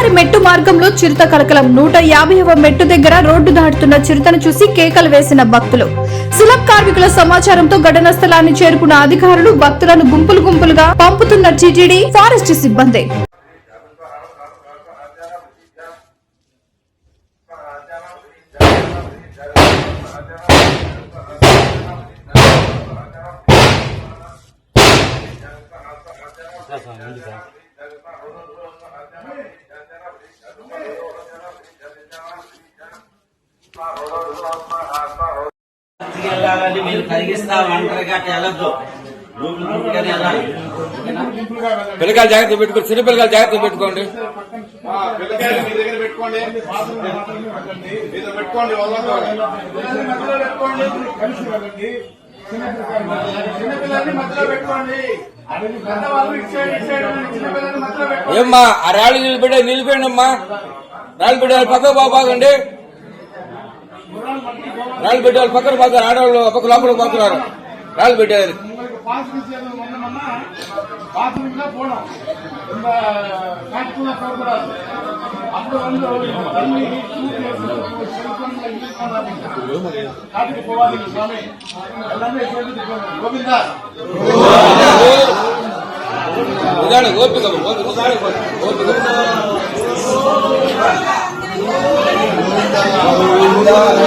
గోదావరి మెట్టు మార్గంలో చిరుత కలకలం. నూట యాభైవ మెట్టు దగ్గర రోడ్డు దాటుతున్న చిరుతను చూసి కేకలు వేసిన భక్తులు. సులభ్ కార్మికుల సమాచారంతో ఘటనా స్థలాన్ని చేరుకున్న అధికారులు భక్తులను గుంపులు గుంపులుగా పంపుతున్న టీటీడీ ఫారెస్ట్ సిబ్బంది. వెళ్ళాలని మీరు కలిగిస్తా ఒంటరిగా వెళ్ళొద్దు. గ్రూపులు గ్రూపులుగానే వెళ్ళాలి. ఓకేనా? పిల్లకాయలు జాగ్రత్త పెట్టుకోండి. చిన్న పిల్లకాయలు జాగ్రత్త పెట్టుకోండి. ఏమ్మా ఆ రాళ్ళు నిలిపెట్టే నిలిపోయండి అమ్మా రాళ్ళు పెట్టే పక్కకు బాగా బాగండి రాళ్ళు పెట్టేవాళ్ళు పక్కన పాకారు ఆడవాళ్ళు పక్క లోపల పాకున్నారు రాళ్ళు పెట్టారు ఓపిక ఓపిక ఓపిక